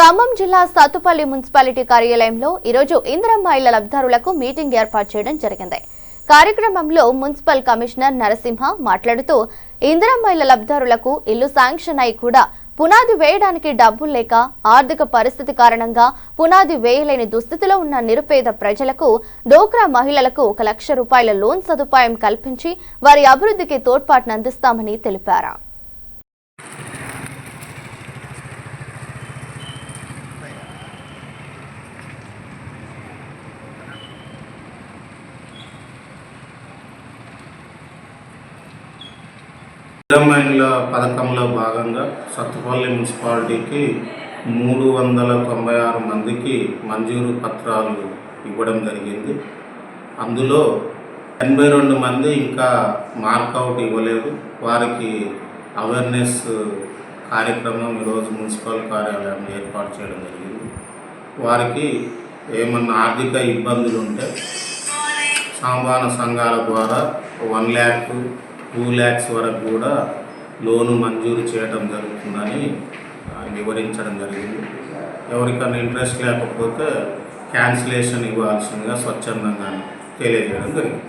ఖమ్మం జిల్లా సత్తుపల్లి మున్సిపాలిటీ కార్యాలయంలో ఈరోజు ఇందిరమ్మ ఇళ్ళ లబ్ధారులకు మీటింగ్ ఏర్పాటు చేయడం జరిగింది. కార్యక్రమంలో మున్సిపల్ కమిషనర్ నరసింహ మాట్లాడుతూ ఇందిరమ్మ ఇళ్ళ లబ్ధారులకు ఇల్లు శాంక్షన్ అయి కూడా పునాది వేయడానికి డబ్బులు లేక ఆర్థిక పరిస్థితి కారణంగా పునాది వేయలేని దుస్థితిలో ఉన్న నిరుపేద ప్రజలకు డోక్రా మహిళలకు ఒక లక్ష రూపాయల లోన్ సదుపాయం కల్పించి వారి అభివృద్ధికి తోడ్పాటునందిస్తామని తెలిపారు. స్థిరమైన పథకంలో భాగంగా సత్తుపల్లి మున్సిపాలిటీకి మూడు వందల తొంభై ఆరు మందికి మంజూరు పత్రాలు ఇవ్వడం జరిగింది. అందులో ఎనభై రెండు మంది ఇంకా మార్కౌట్ ఇవ్వలేదు. వారికి అవేర్నెస్ కార్యక్రమం ఈరోజు మున్సిపల్ కార్యాలయం ఏర్పాటు చేయడం జరిగింది. వారికి ఏమన్నా ఆర్థిక ఇబ్బందులు ఉంటే సాంబాన సంఘాల ద్వారా వన్ ల్యాక్ టూ ల్యాక్స్ వరకు కూడా లోను మంజూరు చేయడం జరుగుతుందని వివరించడం జరిగింది. ఎవరికైనా ఇంట్రెస్ట్ లేకపోతే క్యాన్సిలేషన్ ఇవ్వాల్సిందిగా స్వచ్ఛందంగా తెలియజేయడం జరిగింది.